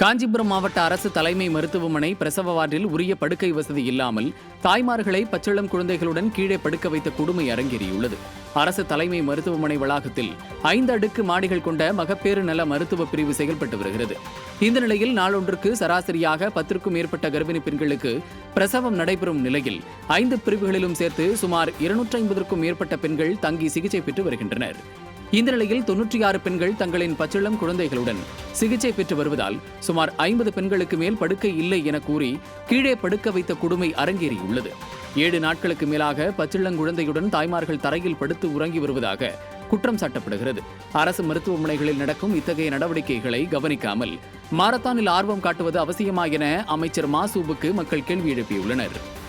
காஞ்சிபுரம் மாவட்ட அரசு தலைமை மருத்துவமனை பிரசவ வார்டில் உரிய படுக்கை வசதி இல்லாமல் தாய்மார்களை பச்சிளம் குழந்தைகளுடன் கீழே படுக்க வைத்த கொடுமை அரங்கேறியுள்ளது. அரசு தலைமை மருத்துவமனை வளாகத்தில் ஐந்து அடுக்கு மாடிகள் கொண்ட மகப்பேறு நல மருத்துவ பிரிவு செயல்பட்டு வருகிறது. இந்த நிலையில் நாளொன்றுக்கு சராசரியாக பத்திற்கும் மேற்பட்ட கர்ப்பிணி பெண்களுக்கு பிரசவம் நடைபெறும் நிலையில் ஐந்து பிரிவுகளிலும் சேர்த்து சுமார் இருநூற்றி ஐம்பதற்கும் மேற்பட்ட பெண்கள் தங்கி சிகிச்சை பெற்று வருகின்றனர். இந்த நிலையில் தொன்னூற்றி ஆறு பெண்கள் தங்களின் பச்சிளம் குழந்தைகளுடன் சிகிச்சை பெற்று வருவதால் சுமார் ஐம்பது பெண்களுக்கு மேல் படுக்கை இல்லை என கூறி கீழே படுக்க வைத்த கொடுமை அரங்கேறியுள்ளது. ஏழு நாட்களுக்கு மேலாக பச்சிளங்குழந்தையுடன் தாய்மார்கள் தரையில் படுத்து உறங்கி வருவதாக குற்றம் சாட்டப்படுகிறது. அரசு மருத்துவமனைகளில் நடக்கும் இத்தகைய நடவடிக்கைகளை கவனிக்காமல் மாரத்தானில் ஆர்வம் காட்டுவது அவசியமா என அமைச்சர் மாசூபுக்கு மக்கள் கேள்வி எழுப்பியுள்ளனர்.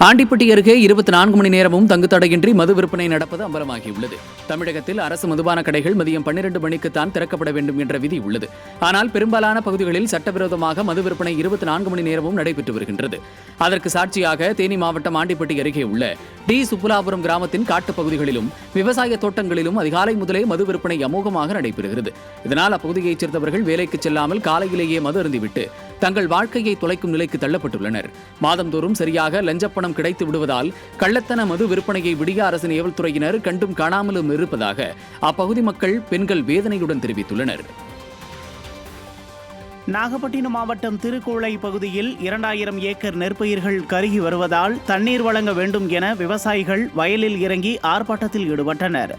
ஆண்டிப்பட்டி அருகே இருபத்தி நான்கு மணி நேரமும் தங்குத்தடையின்றி மது விற்பனை நடப்பது அம்பலமாகியுள்ளது. தமிழகத்தில் அரசு மதுபான கடைகள் மதியம் பன்னிரண்டு மணிக்கு தான் திறக்கப்பட வேண்டும் என்ற விதி உள்ளது. ஆனால் பெரும்பாலான பகுதிகளில் சட்டவிரோதமாக மது விற்பனை இருபத்தி நான்கு மணி நேரமும் நடைபெற்று வருகின்றது. அதற்கு சாட்சியாக தேனி மாவட்டம் ஆண்டிப்பட்டி அருகே உள்ள டி. சுப்புலாபுரம் கிராமத்தின் காட்டுப் பகுதிகளிலும் விவசாய தோட்டங்களிலும் அதிகாலை முதலே மது விற்பனை அமோகமாக நடைபெறுகிறது. இதனால் அப்பகுதியைச் சேர்ந்தவர்கள் வேலைக்கு செல்லாமல் காலையிலேயே மது அருந்திவிட்டு தங்கள் வாழ்க்கையை தொலைக்கும் நிலைக்கு தள்ளப்பட்டுள்ளனர். மாதந்தோறும் சரியாக லஞ்சப்பணம் கிடைத்து விடுவதால் கள்ளத்தன மது விற்பனையை விடிய அரசின் ஏவல்துறையினர் கண்டும் காணாமலும் இருப்பதாக அப்பகுதி மக்கள் பெண்கள் வேதனையுடன் தெரிவித்துள்ளனர். நாகப்பட்டினம் மாவட்டம் திருக்கோளை பகுதியில் இரண்டாயிரம் ஏக்கர் நெற்பயிர்கள் கருகி வருவதால் தண்ணீர் வழங்க வேண்டும் என விவசாயிகள் வயலில் இறங்கி ஆர்ப்பாட்டத்தில் ஈடுபட்டனர்.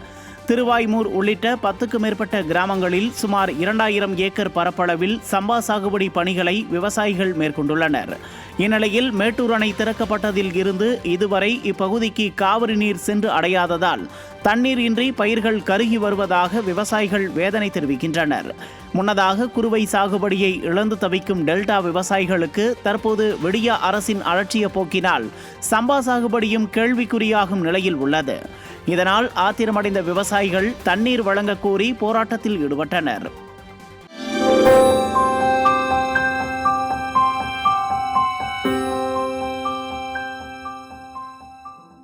திருவாய்மூர் உள்ளிட்ட பத்துக்கு மேற்பட்ட கிராமங்களில் சுமார் இரண்டாயிரம் ஏக்கர் பரப்பளவில் சம்பா சாகுபடி பணிகளை விவசாயிகள் மேற்கொண்டுள்ளனர். இந்நிலையில் மேட்டூர் அணை திறக்கப்பட்டதில் இருந்து இதுவரை இப்பகுதிக்கு காவிரி நீர் சென்று அடையாததால் தண்ணீர் இன்றி பயிர்கள் கருகி வருவதாக விவசாயிகள் வேதனை தெரிவிக்கின்றனர். முன்னதாக குறுவை சாகுபடியை இழந்து தவிக்கும் டெல்டா விவசாயிகளுக்கு தற்போது விடியா அரசின் அலட்சிய போக்கினால் சம்பா சாகுபடியும் கேள்விக்குறியாகும் நிலையில் உள்ளது. இதனால் ஆத்திரமடைந்த விவசாயிகள் தண்ணீர் வழங்க கோரி போராட்டத்தில் ஈடுபட்டனர்.